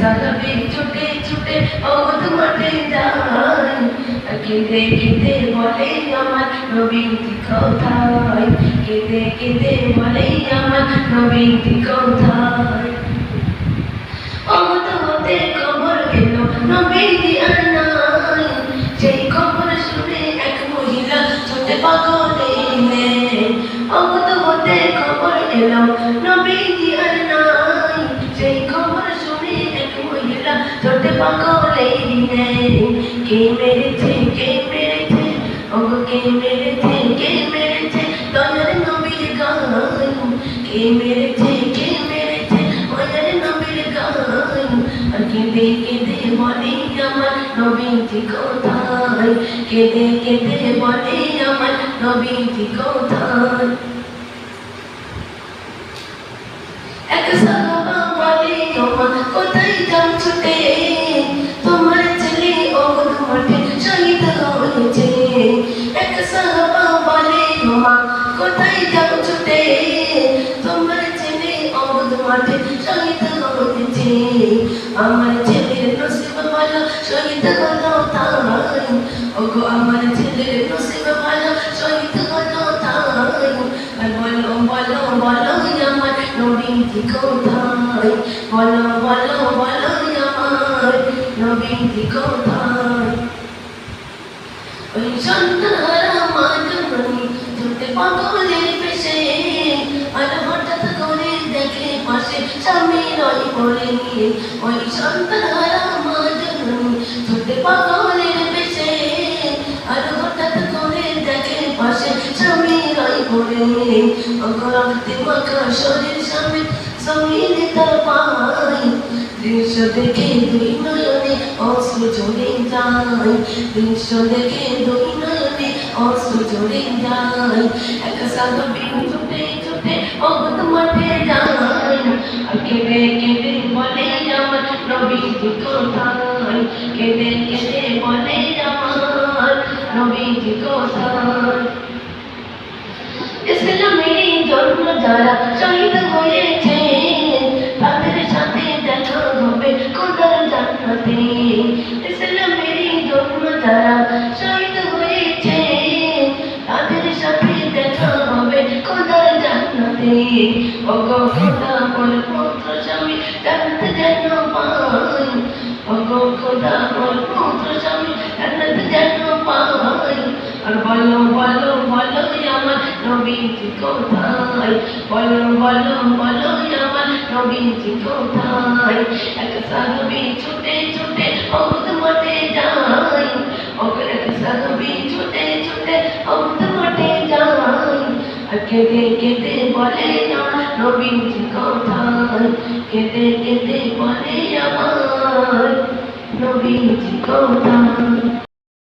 সালাবে ছুটে ছুটে অবধ মাঠে যায় কেঁদে কেঁদে বলে আমার নবীটি কোথায়। কেঁদে কেঁদে বলে আমার নবীটি কোথায়। অবধ হতে খবর এলো। নবীটি আর কে মেরেছে কে মেরেছে ওগো কে মেরেছে কে মেরেছে দয়ার নবীর গায় কে মেরেছে কে মেরেছে দয়ার নবীর আর কেঁদে কেঁদে বলে আমার নবীজি কোথায় কেঁদে কেঁদে বলে আমার নবীজি কোথায় সাহাবা বলে তোমার কোথায় যাও ছুটে তোমার ছেলে অবধ মাঠে শহীদ হয়েছে আমার ছেলের নসিব ভালো শহীদ হলো তাই ওগো আমার ছেলের নসিব ভালো শহীদ হলো তাই আর বলো বলো বলো আমার নবীজি কোথায় বলো বলো বলো আমার নবীজি কোথায় ওই মা জননী দেখে দুই নয়নে অশ্রু ঝরে যায় দেখে দুই অশ্রু ঝরে যায় এক সাধু বিন ছুটে ছুটে অগত মাঠে যায় কেঁদে কেঁদে বলে আমার নবীজি কোথায় কেঁদে কেঁদে বলে আমার নবীজি কোথায় ইসলামের জন্য যারা খোদা বল পুত্র স্বামী জান্নাত যেন পাই ওগো খোদা বল পুত্র স্বামী জান্নাত যেন পাই আর বলো বলো বলো আমার নবীজি কোথায়? বলো বলো বলো আমার নবীজি কোথায়? এক সাহাবী ছুটে কেঁদে কেঁদে বলে আমার নবীজি কোথায় কেঁদে কেঁদে বলে আমার নবীজি কোথায়